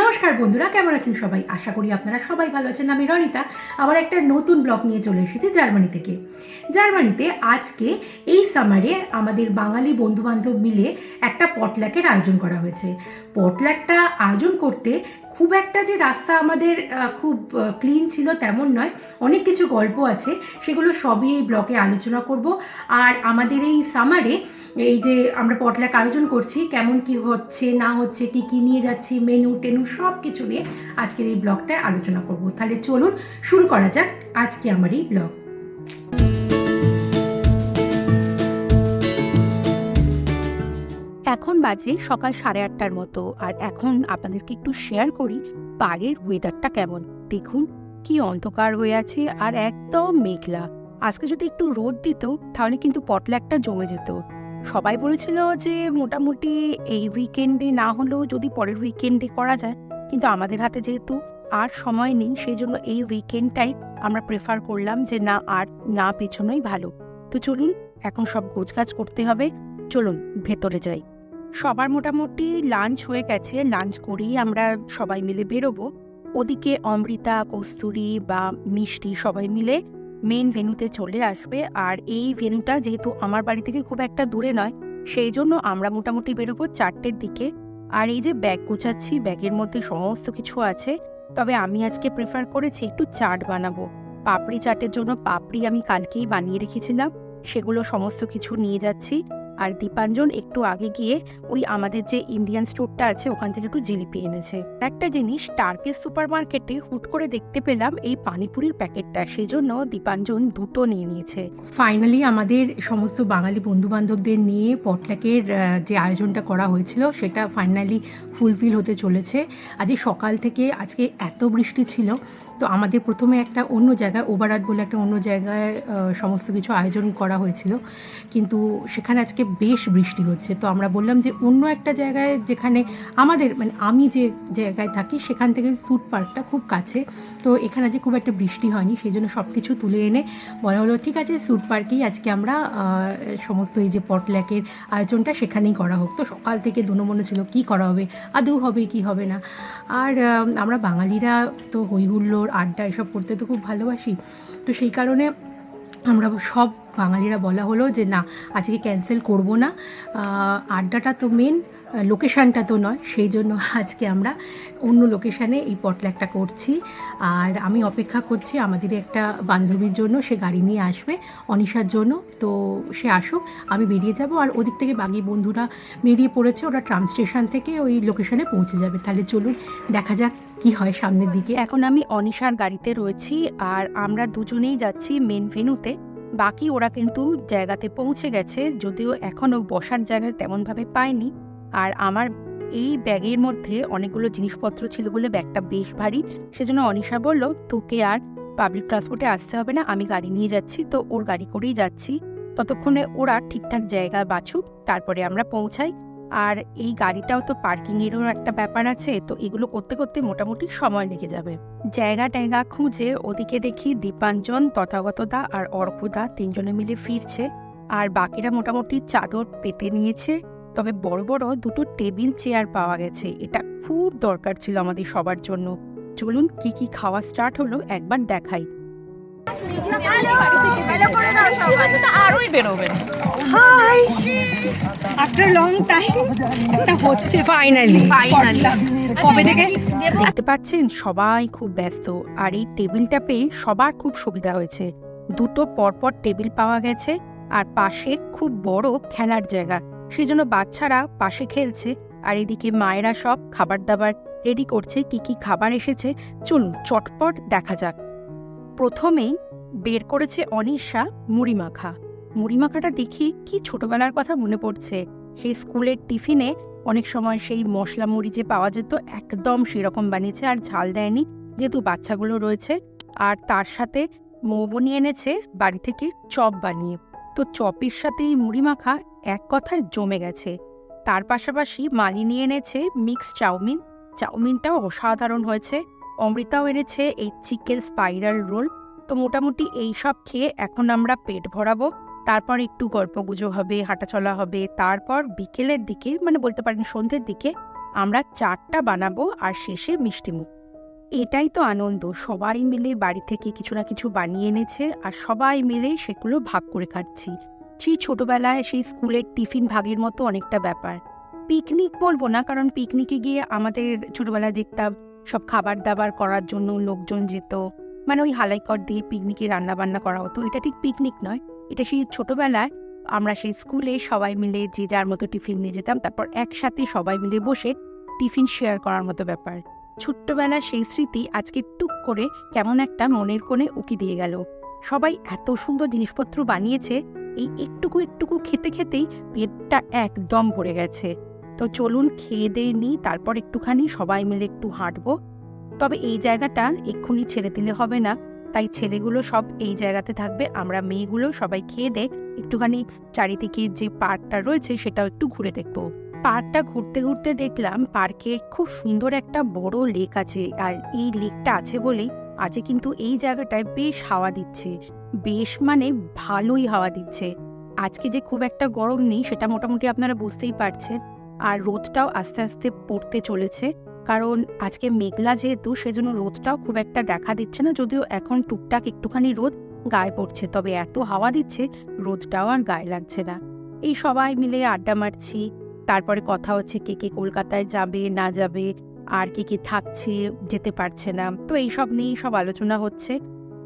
নমস্কার বন্ধুরা, কেমন আছেন সবাই? আশা করি আপনারা সবাই ভালো আছেন। আমি রনিতা, আবার একটা নতুন ব্লগ নিয়ে চলে এসেছি জার্মানি থেকে। জার্মানিতে আজকে এই সামারে আমাদের বাঙালি বন্ধুবান্ধব মিলে একটা পটল্যাকের আয়োজন করা হয়েছে। পটল্যাকটা আয়োজন করতে খুব একটা যে রাস্তা আমাদের খুব ক্লিন ছিল তেমন নয়। অনেক কিছু গল্প আছে, সেগুলো সবই এই ব্লগে আলোচনা করব। আর আমাদের এই সামারে এই যে আমরা পটলাক আয়োজন করছি, কেমন কি হচ্ছে, না হচ্ছে, কি কি নিয়ে যাচ্ছি মেনু টেনু সব কিছু নিয়ে আজকের এই ব্লগটায় আলোচনা করব। তাহলে চলুন শুরু করা যাক আজকে আমার এই ব্লগ। এখন বাজে সকাল সাড়ে আটটার মতো, আর এখন আপনাদেরকে একটু শেয়ার করি বাইরের ওয়েদারটা কেমন। দেখুন, কি অন্ধকার হয়ে আছে, আর একদম মেঘলা। আজকে যদি একটু রোদ দিত, তাহলে কিন্তু পটল্যাকটা জমে যেত। সবাই বলেছিল যে মোটামুটি এই উইকেন্ডে না হলেও যদি পরের উইকেন্ডে করা যায়, কিন্তু আমাদের হাতে যেহেতু আর সময় নেই, সেই জন্য এই উইকেন্ডটাই আমরা প্রেফার করলাম যে না, আর না পেছনোই ভালো। তো চলুন, এখন সব গোছগাছ করতে হবে। চলুন, ভেতরে যাই। সবার মোটামুটি লাঞ্চ হয়ে গেছে। লাঞ্চ করেই আমরা সবাই মিলে বেরোবো। ওদিকে অমৃতা, কস্তুরি বা মিষ্টি সবাই মিলে মেন ভেনুতে চলে আসবে। আর এই ভেনুটা যেহেতু আমার বাড়ি থেকে খুব একটা দূরে নয়, সেই জন্য আমরা মোটামুটি বেরোবো চারটের দিকে। আর এই যে ব্যাগ গোছাচ্ছি ব্যাগের মধ্যে সমস্ত কিছু আছে, তবে আমি আজকে প্রেফার করেছি একটু চাট বানাবো। পাপড়ি চাটের জন্য পাপড়ি আমি কালকেই বানিয়ে রেখেছিলাম, সেগুলো সমস্ত কিছু নিয়ে যাচ্ছি। আর দীপাঞ্জন একটু আগে গিয়ে ওই আমাদের যে ইন্ডিয়ান স্টোরটা আছে, ওখান থেকে একটু জিলিপি এনেছে। একটা জিনিস টার্কের সুপার মার্কেটে হুট করে দেখতে পেলাম এই পানিপুরির প্যাকেটটা। সেই জন্য দীপাঞ্জন দুটো নিয়ে নিয়েছে। ফাইনালি আমাদের সমস্ত বাঙালি বন্ধুবান্ধবদের নিয়ে পটলাকের যে আয়োজনটা করা হয়েছিল, সেটা ফাইনালি ফুলফিল হতে চলেছে। আজকে সকাল থেকে আজকে এত বৃষ্টি ছিল তো আমাদের প্রথমে একটা অন্য জায়গায় ওবারাত বলে একটা অন্য জায়গায় সমস্ত কিছু আয়োজন করা হয়েছিল। কিন্তু সেখানে আজকে বেশ বৃষ্টি হচ্ছে। তো আমরা বললাম যে অন্য একটা জায়গায় যেখানে আমাদের মানে আমি যে জায়গায় থাকি, সেখান থেকে ফুড পার্কটা খুব কাছে। তো এখানে যে খুব একটা বৃষ্টি হয়নি, সেই জন্য সব কিছু তুলে এনে বলা হলো, ঠিক আছে সুট পার্কেই আজকে আমরা সমস্ত এই যে পটল্যাকের আয়োজনটা সেখানেই করা হোক। তো সকাল থেকে দুনমনে ছিল, কি করা হবে? আদৌ হবে, কি হবে না? আর আমরা বাঙালিরা তো হই হুল্লোড় আড্ডা এসব করতে তো খুব ভালোবাসি। তো সেই কারণে আমরা সব বাঙালিরা বলা হলো যে, না, আজকে ক্যান্সেল করব না। আড্ডাটা তো মেন লোকেশানটা তো নয়। সেই জন্য আজকে আমরা অন্য লোকেশানে এই পটল্যাকটা করছি। আর আমি অপেক্ষা করছি আমাদের একটা বান্ধবীর জন্য, সে গাড়ি নিয়ে আসবে, অনিশার জন্য। তো সে আসুক, আমি বেরিয়ে যাব। আর ওদিক থেকে বাকি বন্ধুরা বেরিয়ে পড়েছে, ওরা ট্রাম স্টেশন থেকে ওই লোকেশানে পৌঁছে যাবে। তাহলে চলুন, দেখা যাক কি হয় সামনের দিকে? এখন আমি অনিশার গাড়িতে রয়েছি আর আমরা দুজনেই যাচ্ছি মেন ভেনুতে বাকি ওরা কিন্তু জায়গাতে পৌঁছে গেছে, যদিও এখনও বসার জায়গা তেমনভাবে পায়নি। আর আমার এই ব্যাগের মধ্যে অনেকগুলো জিনিসপত্র ছিল বলে ব্যাগটা বেশ ভারী। সেজন্য অনিশা বলল, তোকে আর পাবলিক ট্রান্সপোর্টে আসতে হবে না, আমি গাড়ি নিয়ে যাচ্ছি, তো ওর গাড়ি করেই যাচ্ছি। ততক্ষণে ওরা ঠিকঠাক জায়গা বাছুক, তারপরে আমরা পৌঁছাই। আর এই গাড়িটাও তো পার্কিংয়েরও একটা ব্যাপার আছে, তো এগুলো করতে করতে মোটামুটি সময় লেগে যাবে। জায়গা টায়গা খুঁজে ওদিকে দেখি দীপাঞ্জন তথাগতদা আর অর্কদা তিনজনে মিলে ফিরছে। আর বাকিরা মোটামুটি চাদর পেতে নিয়েছে, তবে বড় বড় দুটো টেবিল চেয়ার পাওয়া গেছে। এটা খুব দরকার ছিল আমাদের সবার জন্য। চলুন কি কি খাওয়া স্টার্ট হলো একবার দেখাই। আরোই বেরোবেন হাই আফটার লং টাইম একটা হচ্ছে ফাইনালি ফাইনালি কবে থেকে দেখতে পাচ্ছেন সবাই খুব ব্যস্ত আর এই টেবিলটা পেয়ে সবার খুব সুবিধা হয়েছে। দুটো পরপর টেবিল পাওয়া গেছে আর পাশে খুব বড় খেলার জায়গা। সেই জন্য বাচ্চারা পাশে খেলছে আর এদিকে মায়েরা সব খাবার দাবার রেডি করছে কি কি খাবার এসেছে চলুন চটপট দেখা যাক। প্রথমেই বের করেছে অনিশা মুড়ি মাখা। মুড়ি মাখাটা দেখি কি ছোটবেলার কথা মনে পড়ছে। সেই স্কুলের টিফিনে অনেক সময় সেই মশলা মুড়ি যে পাওয়া যেত একদম সেরকম বানিয়েছে আর ঝাল দেয়নি যেহেতু বাচ্চাগুলো রয়েছে। আর তার সাথে মৌবনি এনেছে বাড়ি থেকে চপ বানিয়ে। তো চপের সাথে এই মুড়ি মাখা এক কথায় জমে গেছে। তার পাশাপাশি মালি নিয়ে এনেছে মিক্স চাউমিন। চাউমিনটাও অসাধারণ হয়েছে। অমৃতাও এনেছে এই চিকেন স্পাইরাল রোল। তো মোটামুটি এই সব খেয়ে এখন আমরা পেট ভরাবো। তারপর একটু গল্পগুজো হবে, হাঁটাচলা হবে। তারপর বিকেলের দিকে মানে বলতে পারেন সন্ধ্যের দিকে, আমরা চারটা বানাবো আর শেষে মিষ্টিমুখ এটাই তো আনন্দ। সবাই মিলে বাড়ি থেকে কিছু না কিছু বানিয়ে এনেছে আর সবাই মিলে সেগুলো ভাগ করে খাচ্ছি। সেই ছোটবেলায় সেই স্কুলের টিফিন ভাগের মতো অনেকটা ব্যাপার। পিকনিক বলব না, কারণ পিকনিকে গিয়ে আমাদের ছোটবেলায় দেখতাম সব খাবার দাবার করার জন্য লোকজন যেত। মানে ওই হালাইকর দিয়ে পিকনিকে রান্না বান্না করা হতো। এটা ঠিক পিকনিক নয়। এটা সেই ছোটবেলায় আমরা সেই স্কুলে সবাই মিলে যে যার মতো টিফিন নিয়ে যেতাম, তারপর একসাথে সবাই মিলে বসে টিফিন শেয়ার করার মতো ব্যাপার। ছোট্টবেলার সেই স্মৃতি আজকে টুক করে কেমন একটা মনের কোণে উকি দিয়ে গেল। সবাই এত সুন্দর জিনিসপত্র বানিয়েছে, এই একটুকু একটুকু খেতে খেতেই পেটটা একদম ভরে গেছে। তো চলুন খেয়ে দিয়ে নিই তারপর একটুখানি সবাই মিলে একটু হাঁটবো। তবে এই জায়গাটা এক্ষুনি ছেড়ে দিলে হবে না। তাই ছেলেগুলো সব এই জায়গাতে থাকবে, আমরা মেয়েগুলো সবাই খেয়ে দে একটুখানি চারিদিকে যে পার্কটা রয়েছে সেটাও একটু ঘুরে দেখব। পার্কটা ঘুরতে ঘুরতে দেখলাম পার্কে খুব সুন্দর একটা বড় লেক আছে, আর এই লেকটা আছে বলেই আজকে কিন্তু এই জায়গাটায় বেশ হাওয়া দিচ্ছে। বেশ মানে ভালোই হাওয়া দিচ্ছে। আজকে যে খুব একটা গরম নেই সেটা মোটামুটি আপনারা বুঝতেই পারছেন। আর রোদটাও আস্তে আস্তে পড়তে চলেছে। কারণ আজকে মেঘলা যেহেতু, সেজন্য রোদটাও খুব একটা দেখা দিচ্ছে না, যদিও এখন টুকটাক একটুখানি রোদ গায়ে পড়ছে, তবে এত হাওয়া দিচ্ছে, রোদটাও আর গায়ে লাগছে না। এই সবাই মিলে আড্ডা মারছি, তারপরে কথা হচ্ছে কে কে কলকাতায় যাবে, না যাবে, আর কে কে থাকছে, যেতে পারছে না। তো এইসব নিয়েই সব আলোচনা হচ্ছে।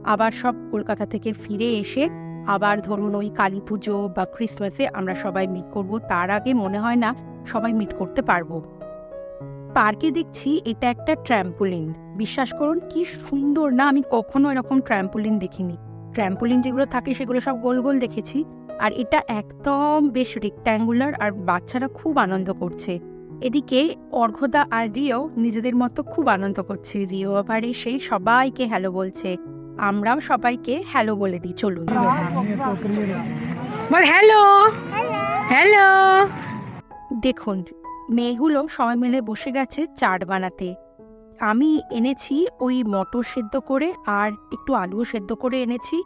আবার সব কলকাতা থেকে ফিরে এসে আবার ধরুন ওই কালী পুজো বা ক্রিসমাসে আমরা সবাই মিট করব, তার আগে মনে হয় না সবাই মিট করতে পারব। পার্কে দেখছি এটা একটা ট্র্যাম্পোলিন। বিশ্বাস করুন কি সুন্দর। না আমি কখনো এরকম ট্র্যাম্পোলিন দেখিনি। ট্র্যাম্পোলিন যেগুলো থাকে সেগুলো সব গোল গোল দেখেছি। আর এটা একদম বেশ রেক্ট্যাঙ্গুলার আর বাচ্চারা খুব আনন্দ করছে। এদিকে অর্ঘদা আর রিও নিজেদের মতো খুব আনন্দ করছে। রিও আবার এসে সবাইকে হ্যালো বলছে। আমরাও সবাইকে হ্যালো বলে দিই চলুন। হ্যালো হ্যালো দেখুন মেয়েগুলো সবাই মিলে বসে গেছে চাট বানাতে। আমি এনেছি ওই মটর সেদ্ধ করে আর একটু আলুও সেদ্ধ করে এনেছি।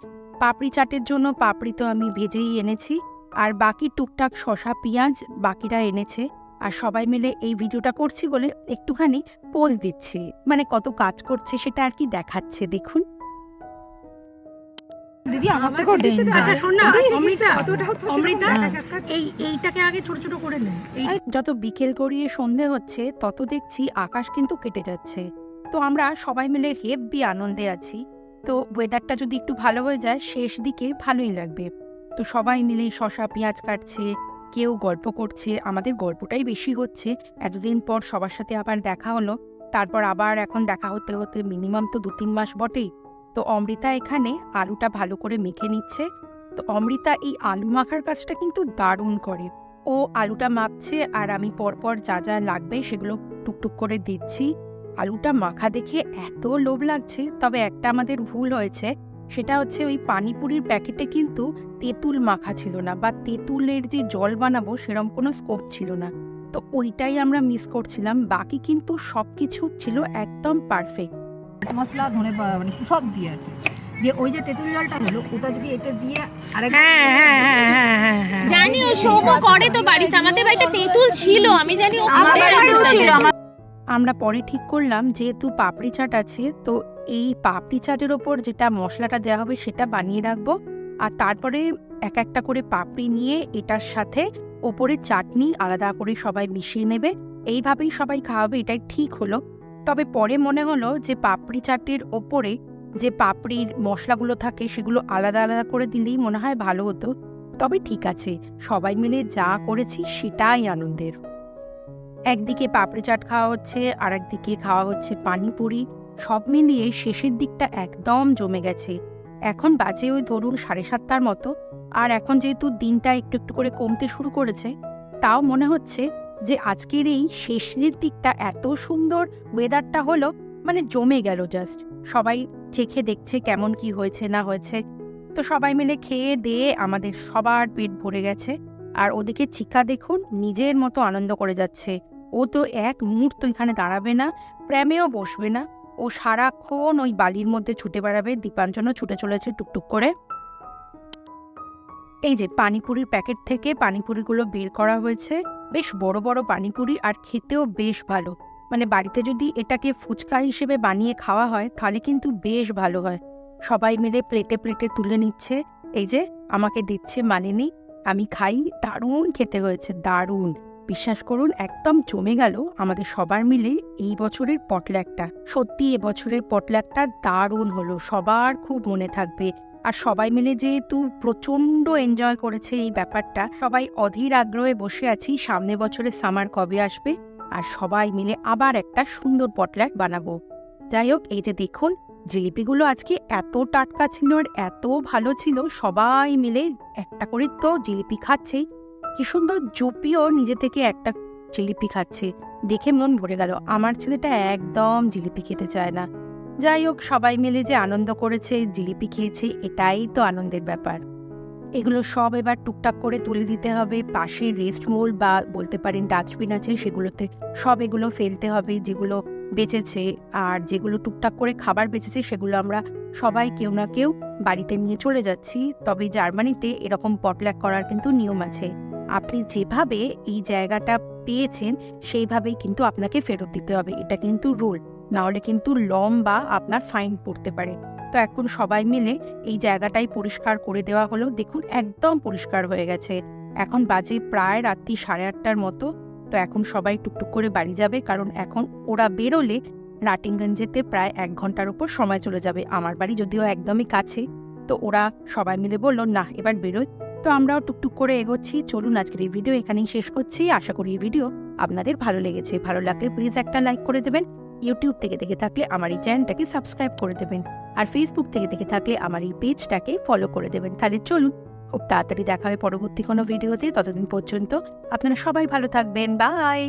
পাপড়ি চাটের জন্য পাপড়ি তো আমি ভেজেই এনেছি। আর বাকি টুকটাক শশা পেঁয়াজ বাকিরা এনেছে। আর সবাই মিলে এই ভিডিওটা করছি বলে একটুখানি পোজ দিচ্ছি। মানে কত কাজ করছে সেটা আর কি দেখাচ্ছে, দেখুন। দিদি আমার থেকেও danger। আচ্ছা শোন না অমৃতা অমৃতা এই এইটাকে আগে ছোট ছোট করে নে। যত বিকেল গড়িয়ে সন্ধে হচ্ছে তত দেখছি আকাশ কিন্তু কেটে যাচ্ছে। তো আমরা সবাই মিলে হেব্বি আনন্দে আছি। তো ওয়েদারটা যদি একটু ভালো হয়ে যায় শেষ দিকে ভালোই লাগবে। তো সবাই মিলে শশা পেঁয়াজ কাটছে কেউ গল্প করছে। আমাদের গল্পটাই বেশি হচ্ছে। এতদিন পর সবার সাথে আবার দেখা হলো। তারপর আবার এখন দেখা হতে হতে মিনিমাম তো দু তিন মাস বটেই। তো অমৃতা এখানে আলুটা ভালো করে মেখে নিচ্ছে। তো অমৃতা এই আলু মাখার কাজটা কিন্তু দারুণ করে। ও আলুটা মাখছে আর আমি পরপর যা যা লাগবে সেগুলো টুকটুক করে দিচ্ছি। আলুটা মাখা দেখে এত লোভ লাগছে, তবে একটা আমাদের ভুল হয়েছে। সেটা হচ্ছে ওই পানিপুরির প্যাকেটে কিন্তু তেঁতুল মাখা ছিল না বা তেঁতুলের যে জল বানাবো সেরকম কোনো স্কোপ ছিল না। তো ওইটাই আমরা মিস করছিলাম, বাকি কিন্তু সব কিছু ছিল একদম পারফেক্ট মশলা ধনে মানে সব দিয়ে আর কি। দিয়ে ওই যে তেঁতুল জলটা হলো ওটা যদি এতে দিয়ে আরেক হ্যাঁ হ্যাঁ হ্যাঁ জানি ও সৌম্য করে তো বাড়িতে। আমাদের বাড়িতে তেঁতুল ছিল আমি জানি ও ছিল, আমরা পরে ঠিক করলাম যেহেতু পাপড়ি চাট আছে তো এই পাপড়ি চাটের ওপর যেটা মশলাটা দেওয়া হবে সেটা বানিয়ে রাখব। আর তারপরে এক একটা করে পাপড়ি নিয়ে এটার সাথে ওপরে চাটনি আলাদা করে সবাই মিশিয়ে নেবে। এইভাবেই সবাই খাওয়াবে এটাই ঠিক হলো। তবে পরে মনে হলো যে পাপড়ি চাটের ওপরে যে পাপড়ির মশলাগুলো থাকে সেগুলো আলাদা আলাদা করে দিলেই মনে হয় ভালো হতো। তবে ঠিক আছে, সবাই মিলে যা করেছি সেটাই আনন্দের। একদিকে পাপড়ি চাট খাওয়া হচ্ছে আর একদিকে খাওয়া হচ্ছে পানিপুরি। সব মিলিয়ে শেষের দিকটা একদম জমে গেছে। এখন বাজে ওই ধরুন সাড়ে সাতটার মতো। আর এখন যেহেতু দিনটা একটু একটু করে কমতে শুরু করেছে, তাও মনে হচ্ছে যে আজকের এই শেষের দিকটা এত সুন্দর ওয়েদারটা হলো মানে জমে গেল জাস্ট সবাই চেখে দেখছে কেমন কি হয়েছে না হয়েছে। তো সবাই মিলে খেয়ে দিয়ে আমাদের সবার পেট ভরে গেছে। আর ওদিকে চিকা দেখুন নিজের মতো আনন্দ করে যাচ্ছে। ও তো এক মুহূর্ত এখানে দাঁড়াবে না, প্রেমেও বসবে না। ও সারাক্ষণ ওই বালির মধ্যে ছুটে বেড়াবে, দীপাঞ্জনও ছুটে চলেছে টুকটুক করে। এই যে পানিপুরির প্যাকেট থেকে পানিপুরিগুলো বের করা হয়েছে। বেশ বড় বড় পানিপুরি আর খেতেও বেশ ভালো। মানে বাড়িতে যদি এটাকে ফুচকা হিসেবে বানিয়ে খাওয়া হয়, তাহলে কিন্তু বেশ ভালো হয়। সবাই মিলে প্লেটে প্লেটে তুলে নিচ্ছে। এই যে, আমাকে দিচ্ছে মানেনি আমি খাই, দারুণ খেতে হয়েছে, দারুণ। বিশ্বাস করুন, একদম জমে গেল আমাদের সবার মিলে এই বছরের পটল্যাকটা সত্যি এবছরের পটল্যাকটা দারুণ হলো, সবার খুব মনে থাকবে। আর সবাই মিলে যেহেতু প্রচণ্ড এনজয় করেছে এই ব্যাপারটা, সবাই অধীর আগ্রহে বসে আছি সামনে বছরের সামার কবে আসবে? আর সবাই মিলে আবার একটা সুন্দর পটল্যাক বানাবো। যাই হোক, এই যে দেখুন, জিলিপিগুলো আজকে এত টাটকা ছিল আর এত ভালো ছিল, সবাই মিলে একটা করে তো জিলিপি খাচ্ছেই কি সুন্দর জুপিও নিজে থেকে একটা জিলিপি খাচ্ছে। দেখে মন ভরে গেল, আমার ছেলেটা একদম জিলিপি খেতে চায় না। যাই হোক সবাই মিলে যে আনন্দ করেছে, জিলিপি খেয়েছে, এটাই তো আনন্দের ব্যাপার। এগুলো সব এবার টুকটাক করে তুলে দিতে হবে, পাশে রেস্ট মোল বা বলতে পারেন ডাস্টবিন আছে, সেগুলোতে সব এগুলো ফেলতে হবে, যেগুলো বেঁচেছে। আর যেগুলো টুকটাক করে খাবার বেঁচেছে, সেগুলো আমরা সবাই কেউ না কেউ বাড়িতে নিয়ে চলে যাচ্ছি। তবে জার্মানিতে এরকম পটল্যাক করার কিন্তু নিয়ম আছে। আপনি যেভাবে এই জায়গাটা পেয়েছেন, সেইভাবেই কিন্তু আপনাকে ফেরত দিতে হবে। এটা কিন্তু রুল। নাহলে কিন্তু লম্বা আপনার ফাইন পড়তে পারে। তো এখন সবাই মিলে এই জায়গাটাই পরিষ্কার করে দেওয়া হলো। দেখুন, একদম পরিষ্কার হয়ে গেছে। এখন বাজে প্রায় রাত্রি সাড়ে আটটার মতো। তো এখন সবাই টুকটুক করে বাড়ি যাবে, কারণ এখন ওরা বেরোলে রাটিংগঞ্জ যেতে প্রায় এক ঘণ্টার উপর সময় চলে যাবে। আমার বাড়ি যদিও একদমই কাছে। তো ওরা সবাই মিলে বলল না এবার বেরোয় তো আমরাও টুকটুক করে এগোচ্ছি। চলুন, আজকের এই ভিডিও এখানেই শেষ করছি। আশা করি এই ভিডিও আপনাদের ভালো লেগেছে। ভালো লাগলে প্লিজ একটা লাইক করে দেবেন। ইউটিউব থেকে দেখে থাকলে আমার এই চ্যানেলটাকে সাবস্ক্রাইব করে দেবেন। আর ফেসবুক থেকে দেখে থাকলে আমার এই পেজটাকে ফলো করে দেবেন। তাহলে চলুন, খুব তাড়াতাড়ি দেখা হবে পরবর্তী কোনো ভিডিওতে ততদিন পর্যন্ত আপনারা সবাই ভালো থাকবেন। বাই